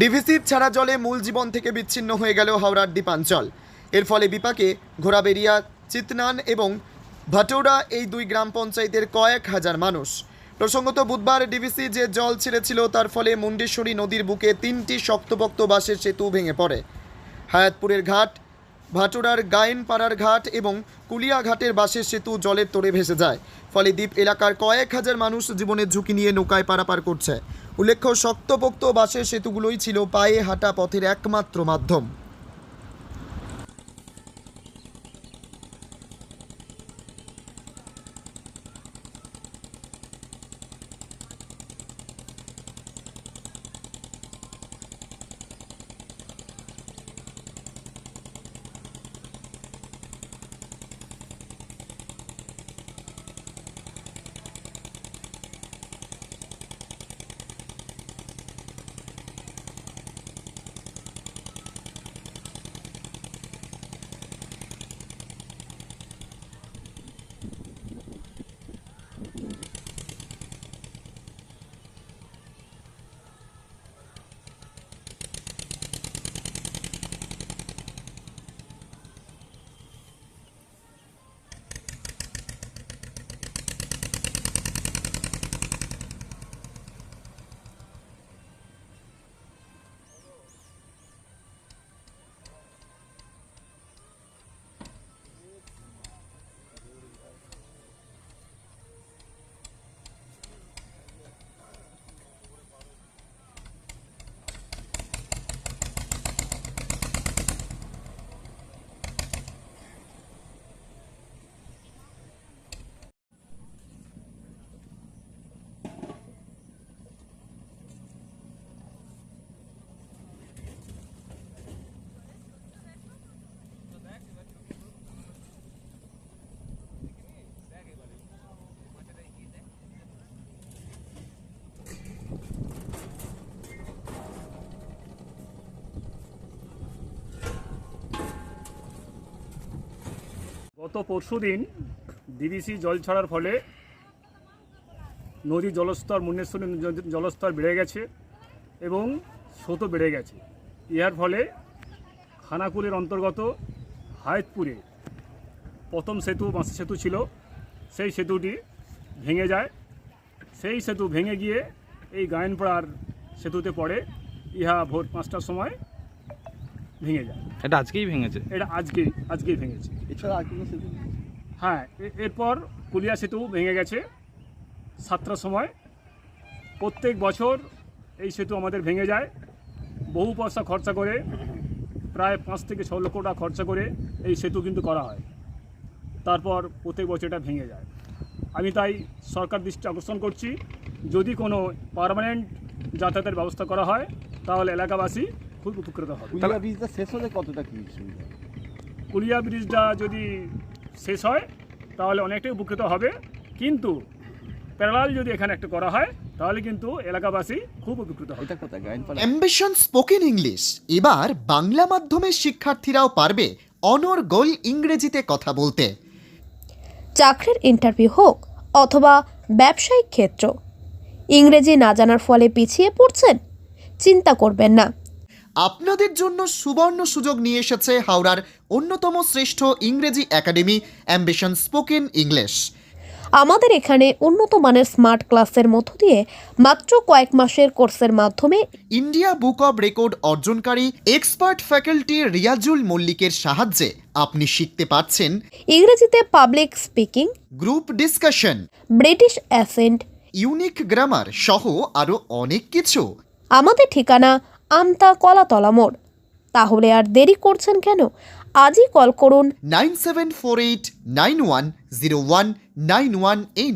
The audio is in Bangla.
ডিভিসি ছাড়া জলে মূল জীবন থেকে বিচ্ছিন্ন হয়ে গেল হাওড়ার দ্বীপাঞ্চল এর ফলে বিপাকে ঘোড়াবেরিয়া চিতনান এবং ভাটোরা এই দুই গ্রাম পঞ্চায়েতের কয়েক হাজার মানুষ। প্রসঙ্গত বুধবার ডিভিসি যে জল ছেড়েছিল, তার ফলে মুন্ডেশ্বরী নদীর বুকে তিনটি শক্তপোক্ত বাঁশের সেতু ভেঙে পড়ে। হায়াতপুরের ঘাট ভাটোরার গায়েনপাড়ার ঘাট এবং কুলিয়াঘাটের বাসের সেতু জলের তোড়ে ভেসে যায়। ফলে দ্বীপ এলাকার কয়েক হাজার মানুষ জীবনের ঝুঁকি নিয়ে নৌকায় পারাপার করছে। উল্লেখ্য, শক্তপোক্ত বাসের সেতুগুলোই ছিল পায়ে হাঁটা পথের একমাত্র মাধ্যম। গত পরশু দিন ডিবিসি জল ছাড়ার ফলে নদী জলস্তর, মুন্নেশ্বরী জলস্তর বেড়ে গেছে এবং স্রোতও বেড়ে গেছে। ইহার ফলে খানাকুলের অন্তর্গত হায়তপুরে প্রথম সেতু, বাঁশি সেতু ছিল। সেই সেতুটি ভেঙে যায়। সেই সেতু ভেঙে গিয়ে এই গায়নপাড়ার সেতুতে পড়ে। ইহা ভোর পাঁচটার সময় ভেঙে যায়। এটা আজকেই ভেঙেছে? এটা আজকে আজকেই ভেঙেছে। এছাড়া আর কোনো সেতু? নেই? হ্যাঁ এ- এরপর কুলিয়া সেতু ভেঙে গেছে সাতটার সময়। প্রত্যেক বছর এই সেতু আমাদের ভেঙে যায়। বহু পয়সা খরচা করে প্রায় পাঁচ থেকে ছ লক্ষ টাকা খরচা করে এই সেতু কিন্তু করা হয়। তারপর প্রত্যেক বছর এটা ভেঙে যায়। আমি তাই সরকার দৃষ্টি আকর্ষণ করছি যদি কোনো পার্মানেন্ট যাতায়াতের ব্যবস্থা করা হয় তাহলে এলাকাবাসী খুব উপকৃত হবে। কুলিয়া ব্রিজটা শেষ হলে কতটা কি সুবিধা? কুলিয়া ব্রিজটা যদি শেষ হয় তাহলে অনেকটাই উপকৃত হবে। কিন্তু প্যারালাল যদি এখানে একটা করা হয় তাহলে কিন্তু এলাকাবাসী খুব উপকৃত হবে। অ্যাম্বিশন স্পোকেন ইংলিশ এবার বাংলা মাধ্যমের শিক্ষার্থীরাও পারবে অনর্গল ইংরেজিতে কথা বলতে। চাকরির ইন্টারভিউ হোক অথবা ব্যবসায়িক ক্ষেত্র। ইংরেজি না জানার ফলে পিছিয়ে পড়ছেন চিন্তা করবেন না। আপনাদের জন্য সুবর্ণ সুযোগ নিয়ে এসেছে হাওড়ার অন্যতম শ্রেষ্ঠ ইংরেজি একাডেমি অ্যাম্বিশন স্পোকেন ইংলিশ আমাদের এখানে উন্নত মানের স্মার্ট ক্লাসের মধ্য দিয়ে মাত্র কয়েক মাসের কোর্সের মাধ্যমে ইন্ডিয়া বুক অব রেকর্ড অর্জনকারী এক্সপার্ট ফ্যাকাল্টি রিয়াজুল মল্লিকের সাহায্যে আপনি শিখতে পারছেন ইংরেজিতে public speaking group discussion British accent unique grammar সহ আরও অনেক কিছু। আমাদের ঠিকানা আমতা কলাতলা মোড়। তাহলে আর দেরি করছেন কেন? আজই কল করুন। Nine seven four eight nine one zero one nine one এই